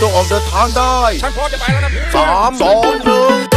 ตัวออกเดินทางได้ ฉันพร้อมจะไปแล้วนะสามสองหนึ่ง